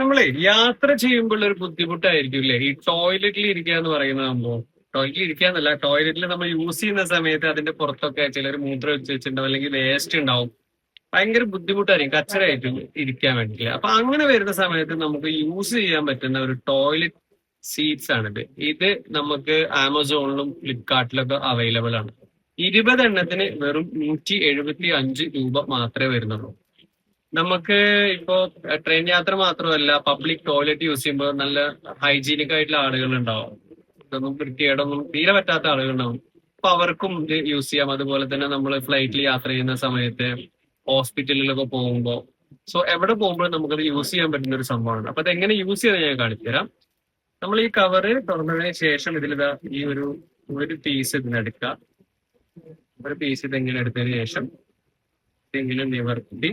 നമ്മളെ യാത്ര ചെയ്യുമ്പോൾ ഒരു ബുദ്ധിമുട്ടായിരിക്കും അല്ലേ ഈ ടോയ്ലറ്റിൽ ഇരിക്കുക എന്ന് പറയുന്ന സംഭവം. ടോയ്ലറ്റിൽ ഇരിക്കാന്നല്ല ടോയ്ലറ്റിൽ നമ്മൾ യൂസ് ചെയ്യുന്ന സമയത്ത് അതിന്റെ പുറത്തൊക്കെ ചിലർ മൂത്രം വെച്ച് വെച്ചിട്ടുണ്ടാവും അല്ലെങ്കിൽ വേസ്റ്റ് ഉണ്ടാവും. ഭയങ്കര ബുദ്ധിമുട്ടായിരിക്കും കച്ചറായിട്ട് ഇരിക്കാൻ വേണ്ടിയില്ല അപ്പൊ അങ്ങനെ വരുന്ന സമയത്ത് നമുക്ക് യൂസ് ചെയ്യാൻ പറ്റുന്ന ഒരു ടോയ്ലറ്റ് സീറ്റ്സ് ആണിത്. ഇത് നമുക്ക് ആമസോണിലും ഫ്ലിപ്കാർട്ടിലൊക്കെ അവൈലബിൾ ആണ്. ഇരുപത് എണ്ണത്തിന് വെറും നൂറ്റി എഴുപത്തി അഞ്ച് രൂപ മാത്രമേ വരുന്നുള്ളൂ. നമുക്ക് ഇപ്പോ ട്രെയിൻ യാത്ര മാത്രമല്ല പബ്ലിക് ടോയ്ലറ്റ് യൂസ് ചെയ്യുമ്പോൾ നല്ല ഹൈജീനിക് ആയിട്ടുള്ള ആളുകൾ ഉണ്ടാവും ഇതൊന്നും വൃത്തികേടൊന്നും തീരെ പറ്റാത്ത ആളുകൾ ഉണ്ടാവും അപ്പൊ അവർക്കും ഇത് യൂസ് ചെയ്യാം. അതുപോലെ തന്നെ നമ്മൾ ഫ്ലൈറ്റിൽ യാത്ര ചെയ്യുന്ന സമയത്ത് ഹോസ്പിറ്റലിലൊക്കെ പോകുമ്പോൾ സോ എവിടെ പോകുമ്പോഴും നമുക്കത് യൂസ് ചെയ്യാൻ പറ്റുന്ന ഒരു സംഭവമാണ്. അപ്പൊ അത് എങ്ങനെ യൂസ് ചെയ്ത് ഞാൻ കാണിച്ചുതരാം. നമ്മൾ ഈ കവറ് തുറന്നതിന് ശേഷം ഇതിൽ ഈ ഒരു ഒരു പീസ് ഇതിനെടുക്കുക. ഒരു പീസ് ഇതെങ്ങനെ എടുത്തതിന് ശേഷം ഇതെങ്ങനെ നിവർത്തി.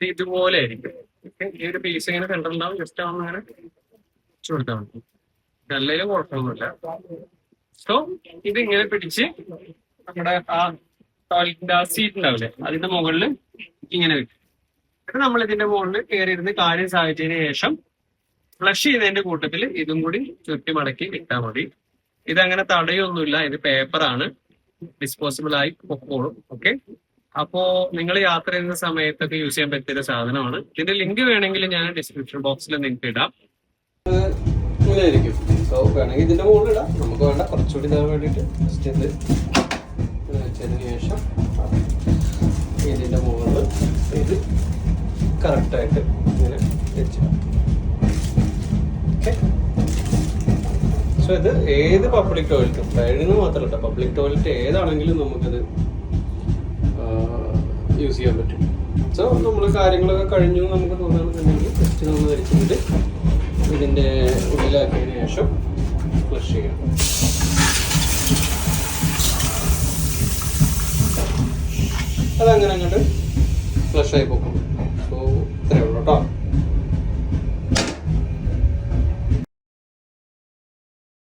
ഇതുപോലെ ആയിരിക്കും. ഈ ഒരു പീസ് ഇങ്ങനെ കണ്ടുണ്ടാവും ജസ്റ്റ് ആവുന്ന അങ്ങനെ കൊടുത്താൽ മതി കുഴപ്പമൊന്നുമില്ല. സോ ഇതിങ്ങനെ പിടിച്ച് നമ്മുടെ ആ ടോയ്ലറ്റിന്റെ ആ സീറ്റ് ഉണ്ടാവില്ലേ അതിന്റെ മുകളിൽ ഇങ്ങനെ വെക്കും. എന്നിട്ട് നമ്മൾ ഇതിന്റെ മുകളിൽ കയറി ഇരുന്ന് കാര്യം സാധിച്ചതിന് ശേഷം ഫ്ലഷ് ചെയ്തതിന്റെ കൂട്ടത്തിൽ ഇതും കൂടി ചുറ്റി മടക്കി ഇട്ടാൽ മതി. ഇതങ്ങനെ തടയൊന്നുമില്ല ഇത് പേപ്പറാണ് ഡിസ്പോസിബിൾ ആയി പൊക്കോളും. ഓക്കെ അപ്പോ നിങ്ങൾ യാത്ര ചെയ്യുന്ന സമയത്തൊക്കെ യൂസ് ചെയ്യാൻ പറ്റിയ സാധനമാണ്. ഇതിന്റെ ലിങ്ക് വേണമെങ്കിൽ ഞാൻ ഡിസ്ക്രിപ്ഷൻ ബോക്സിൽ നിങ്ങൾക്ക് ഇടാം. ഇതിന്റെ നമുക്ക് വേണ്ട കുറച്ചുകൂടി ശേഷം ഇതിന്റെ ഇത് സോ ഇത് ഏത് പബ്ലിക് ടോയ്ലറ്റും ട്രെയിനിന് മാത്രമല്ല പബ്ലിക് ടോയ്ലറ്റ് ഏതാണെങ്കിലും നമുക്കത് യൂസ് ചെയ്യാൻ പറ്റും. സോ നമ്മൾ കാര്യങ്ങളൊക്കെ കഴിഞ്ഞു നമുക്ക് തോന്നുകയാണെന്നുണ്ടെങ്കിൽ ജസ്റ്റ് നമ്മൾ വരച്ചിട്ട് ഇതിന്റെ ഉള്ളിലാക്കിയതിന് ശേഷം ഫ്ലഷ് ചെയ്യണം അതങ്ങനെ അങ്ങോട്ട് ഫ്ലഷായി പോകും.